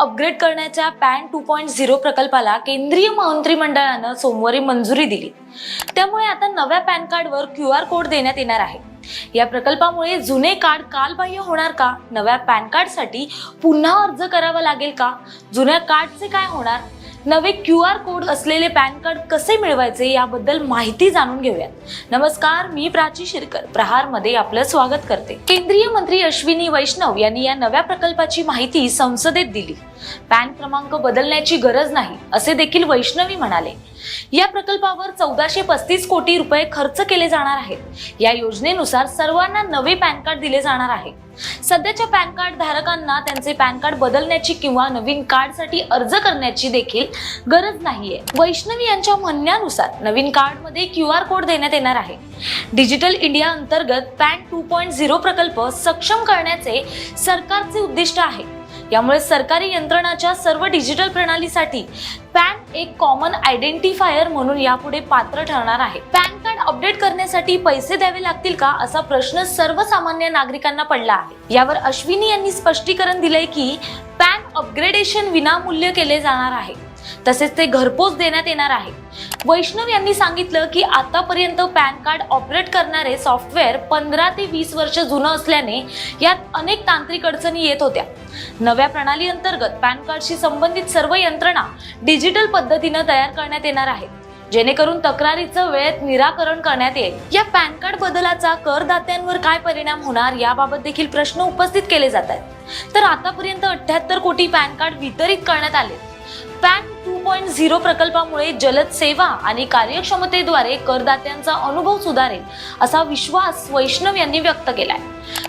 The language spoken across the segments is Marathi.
अपग्रेड करण्याच्या पॅन टू पॉईंट झिरो प्रकल्पाला केंद्रीय मंत्रिमंडळानं सोमवारी मंजुरी दिली. त्यामुळे आता नव्या पॅन कार्डवर क्यू आर कोड देण्यात येणार आहे. या प्रकल्पामुळे जुने कार्ड कालबाह्य होणार का? नव्या पॅन कार्डसाठी पुन्हा अर्ज करावा लागेल का? जुन्या कार्डचे काय होणार? नवे क्यू आर कोड असलेले पॅन कार्ड कसे मिळवायचे याबद्दल माहिती जाणून घेऊयात. नमस्कार मी प्राची शिरकर. प्रहारमध्ये आपलं स्वागत करते. केंद्रीय मंत्री अश्विनी वैष्णव यांनी या नव्या प्रकल्पाची माहिती संसदेत दिली. पॅन क्रमांक बदलण्याची गरज नाही असे देखील वैष्णवी म्हणाले. या प्रकल्पावर चौदाशे पस्तीस कोटी रुपये खर्च केले जाणार आहेत. या योजनेनुसार सर्वांना नवे पॅन कार्ड दिले जाणार आहे. सध्याच्या पॅन कार्ड धारकांना त्यांचे पॅन कार्ड बदलण्याची किंवा नवीन कार्डसाठी अर्ज करण्याची देखील गरज नाहीये. वैष्णवी यांच्या म्हणण्यानुसार नवीन कार्डमध्ये क्यू आर कोड देण्यात येणार आहे. डिजिटल इंडिया अंतर्गत पॅन टू पॉईंट झिरो प्रकल्प सक्षम करण्याचे सरकारचे उद्दिष्ट आहे. यामुळे सरकारी यंत्रणाच्या सर्व डिजिटल प्रणालीसाठी पॅन एक कॉमन आयडेंटिफायर म्हणून यापुढे पात्र ठरणार आहे. पॅन कार्ड अपडेट करण्यासाठी पैसे द्यावे लागतील का असा प्रश्न सर्वसामान्य नागरिकांना पडला आहे. यावर अश्विनी यांनी स्पष्टीकरण दिलंय की पॅन अपग्रेडेशन विनामूल्य केले जाणार आहे. तसेच ते घरपोच देण्यात येणार आहे. वैष्णव यांनी सांगितलं की आतापर्यंत पॅन कार्ड ऑपरेट करणारे सॉफ्टवेअर पंधरा ते वीस वर्ष जुनं असल्याने यात अनेक तांत्रिक अडचणी येत होत्या. नव्या प्रणाली अंतर्गत पॅन कार्डशी संबंधित सर्व यंत्रणा डिजिटल पद्धतीनं तयार करण्यात येणार आहेत जेणेकरून तक्रारीचं वेळेत निराकरण करण्यात येईल. या पॅन कार्ड बदलाचा करदात्यांवर काय परिणाम होणार याबाबत देखील प्रश्न उपस्थित केले जात आहेत. तर आतापर्यंत अठ्याहत्तर कोटी पॅन कार्ड वितरित करण्यात आले. पॅन पॉईंट झिरो प्रकल्पामुळे जलद सेवा आणि कार्यक्षमतेद्वारे करदात्यांचा अनुभव सुधारेल असा विश्वास वैष्णव यांनी व्यक्त केलाय.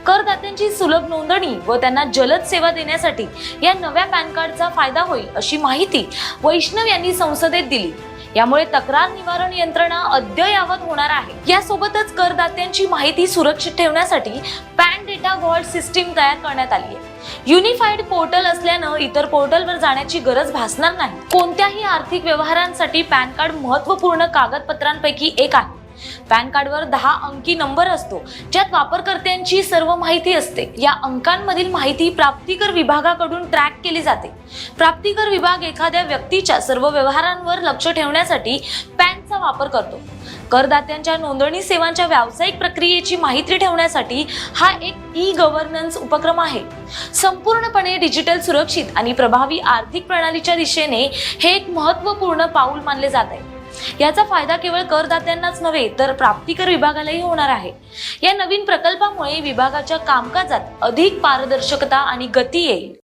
करदात्यांची सुलभ नोंदणी व त्यांना जलद सेवा देण्यासाठी या नव्या पॅन कार्डचा फायदा होईल अशी माहिती वैष्णव यांनी संसदेत दिली. यामुळे तक्रार निवारण यंत्रणा अद्ययावत होणार आहे. यासोबतच करदात्यांची माहिती सुरक्षित ठेवण्यासाठी पॅन डेटा व्हॉल्ट सिस्टीम तयार करण्यात आली आहे. युनिफाईड पोर्टल असल्यानं इतर पोर्टलवर जाण्याची गरज भासणार नाही. कोणत्याही आर्थिक व्यवहारांसाठी पॅन कार्ड महत्त्वपूर्ण कागदपत्रांपैकी एक आहे. पॅन कार्डवर दहा अंकी नंबर असतो. ज्यात वापरकर्त्यांची सर्व माहिती असते. या अंकांमधील माहिती प्राप्तिकर विभागाकडून ट्रॅक केली जाते. प्राप्तिकर विभाग एखाद्या व्यक्तीच्या सर्व व्यवहारांवर लक्ष ठेवण्यासाठी पॅनचा वापर करतो. करदात्यांच्या नोंदणी सेवांच्या व्यावसायिक प्रक्रियेची माहिती ठेवण्यासाठी हा एक ई गव्हर्नन्स उपक्रम आहे. संपूर्णपणे डिजिटल सुरक्षित आणि प्रभावी आर्थिक प्रणालीच्या दिशेने हे एक महत्त्वपूर्ण पाऊल मानले जात आहे. याचा फायदा केवळ करदात्यांनाच नव्हे तर प्राप्तिकर विभागालाही होणार आहे. या नवीन प्रकल्पामुळे विभागाच्या कामकाजात अधिक पारदर्शकता आणि गती येईल.